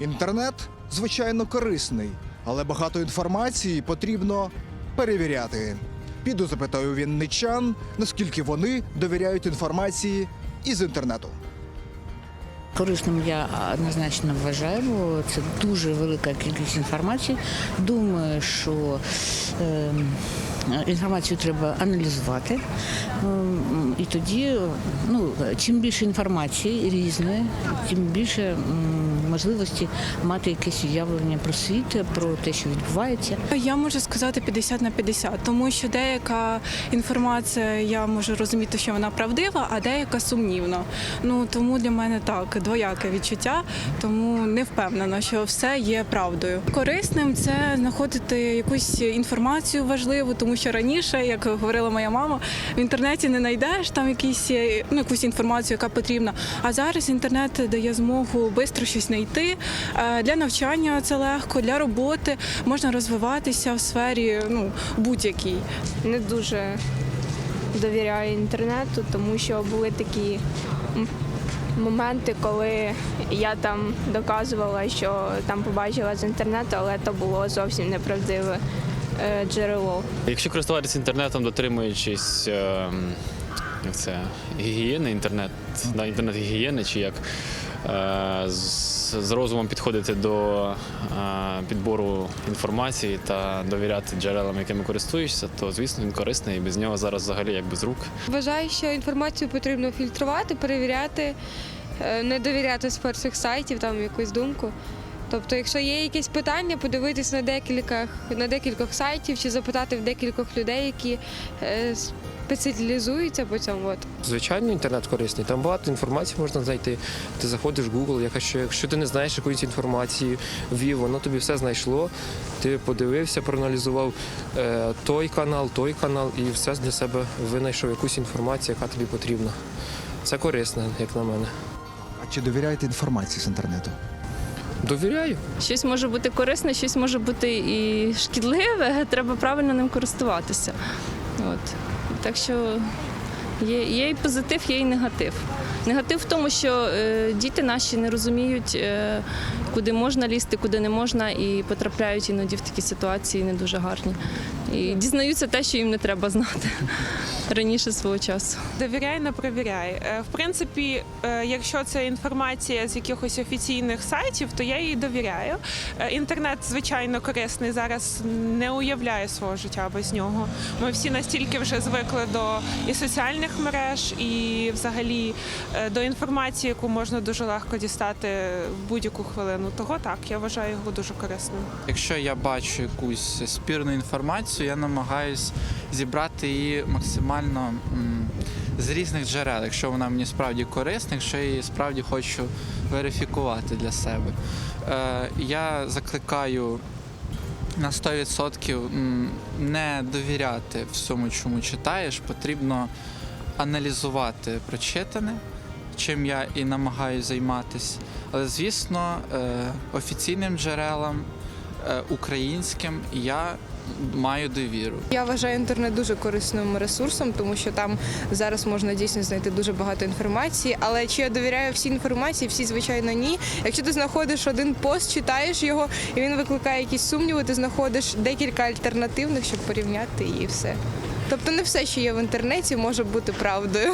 Інтернет, звичайно, корисний, але багато інформації потрібно перевіряти. Піду запитаю вінничан, наскільки вони довіряють інформації із інтернету. Корисним я однозначно вважаю, бо це дуже велика кількість інформації. Думаю, що е, інформацію треба аналізувати. Ем, І тоді, ну, чим більше інформації різної, тим більше можливості мати якесь уявлення про світ, про те, що відбувається. Я можу сказати 50 на 50, тому що деяка інформація я можу розуміти, що вона правдива, а деяка сумнівна. Ну тому для мене так двояке відчуття, тому не впевнена, що все є правдою. Корисним це знаходити якусь інформацію важливу, тому що раніше, як говорила моя мама, в інтернеті не знайдеш там якісь ну, якусь інформацію, яка потрібна. А зараз інтернет дає змогу швидко щось знайти. Е, Для навчання це легко, для роботи можна розвиватися в сфері ну, будь-якій. не дуже довіряю інтернету, тому що були такі моменти, коли я там доказувала, що там побачила з інтернету, але то було зовсім неправдиве е, джерело. Якщо користуватися інтернетом, дотримуючись е, як це, гігієни, інтернет, да, інтернет-гігієни, чи як з, з розумом підходити до е, підбору інформації та довіряти джерелам, якими користуєшся, то звісно він корисний і без нього зараз взагалі як без рук. Вважаю, що інформацію потрібно фільтрувати, перевіряти, е, не довіряти з перших сайтів, там якусь думку. Тобто, якщо є якісь питання, подивитись на декількох, на декількох сайтів чи запитати в декількох людей, які е, спеціалізуються по цьому. От. Звичайно, інтернет корисний. Там багато інформації можна знайти. Ти заходиш в Google, якщо, якщо ти не знаєш якоїсь інформації, ввів, воно тобі все знайшло. Ти подивився, проаналізував е, той канал, той канал і все для себе винайшов якусь інформацію, яка тобі потрібна. Це корисно, як на мене. А чи довіряєте інформації з інтернету? Довіряю. Щось може бути корисне, щось може бути і шкідливе, треба правильно ним користуватися. От. Так що є, є і позитив, є і негатив. Негатив в тому, що е, діти наші не розуміють, е, куди можна лізти, куди не можна, і потрапляють іноді в такі ситуації не дуже гарні. І дізнаються те, що їм не треба знати раніше свого часу. Довіряй, не перевіряй. Е, В принципі, е, якщо це інформація з якихось офіційних сайтів, то я їй довіряю. Е, Інтернет, звичайно, корисний. Зараз не уявляю свого життя без нього. Ми всі настільки вже звикли до і соціальних мереж, і взагалі до інформації, яку можна дуже легко дістати в будь-яку хвилину. Того так, я вважаю його дуже корисним. Якщо я бачу якусь спірну інформацію, я намагаюсь зібрати її максимально з різних джерел, якщо вона мені справді корисна, якщо я її справді хочу верифікувати для себе. Е, я закликаю на 100% не довіряти всьому, чому читаєш, потрібно аналізувати прочитане, чим я і намагаюся займатися. Але, звісно, е, офіційним джерелам е, українським я маю довіру. Я вважаю інтернет дуже корисним ресурсом, тому що там зараз можна дійсно знайти дуже багато інформації. Але чи я довіряю всій інформації? Всі, звичайно, ні. Якщо ти знаходиш один пост, читаєш його, і він викликає якісь сумніви, ти знаходиш декілька альтернативних, щоб порівняти і все. Тобто не все, що є в інтернеті, може бути правдою.